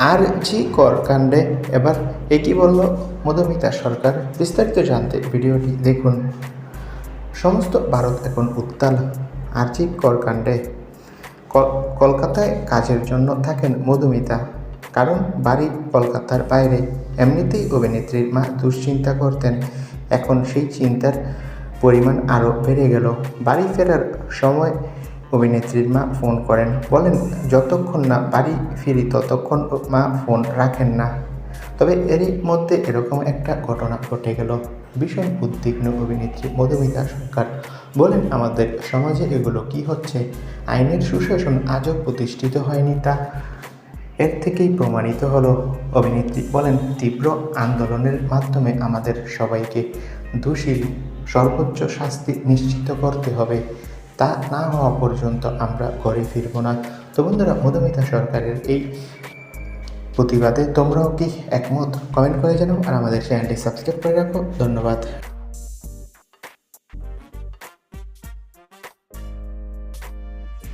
আর জি কর কাণ্ডে এবার একই বলল, মধুমিতা সরকার, বিস্তারিত জানতে ভিডিওটি দেখুন। সমস্ত ভারত এখন উত্তাল। আর্জি কর কাণ্ডে কল- কলকাতায় কাজের জন্য থাকেন মধুমিতা। কারণ বাড়ি কলকাতার বাইরে। এমনিতেই অভিনেত্রীর মা দুশ্চিন্তা করতেন। এখন সেই চিন্তার পরিমাণ আরও বেড়ে গেল। বাড়ি ফেরার সময় অভিনেত্রীর মা ফোন করেন। বলেন, যতক্ষণ না বাড়ি ফিরি, ততক্ষণ মা ফোন রাখেন না। তবে এরই মধ্যে এরকম একটা ঘটনা ঘটে গেল। ভীষণ উদ্বিগ্ন অভিনেত্রী মধুমিতা সরকার বলেন, আমাদের সমাজে এগুলো কি হচ্ছে? আইনের সুশাসন আজও প্রতিষ্ঠিত হয়নি তা এর থেকেই প্রমাণিত হলো। অভিনেত্রী বলেন, তীব্র আন্দোলনের মাধ্যমে আমাদের সবাইকে দোষীর সর্বোচ্চ শাস্তি নিশ্চিত করতে হবে। তা না হওয়া পর্যন্ত আমরা ঘরে ফিরব না। তো বন্ধুরা, মধুমিতা সরকারের এই প্রতিবাদে তোমরাও কি একমত? কমেন্ট করে জানাও আর আমাদের চ্যানেলটি সাবস্ক্রাইব করে রাখো। ধন্যবাদ।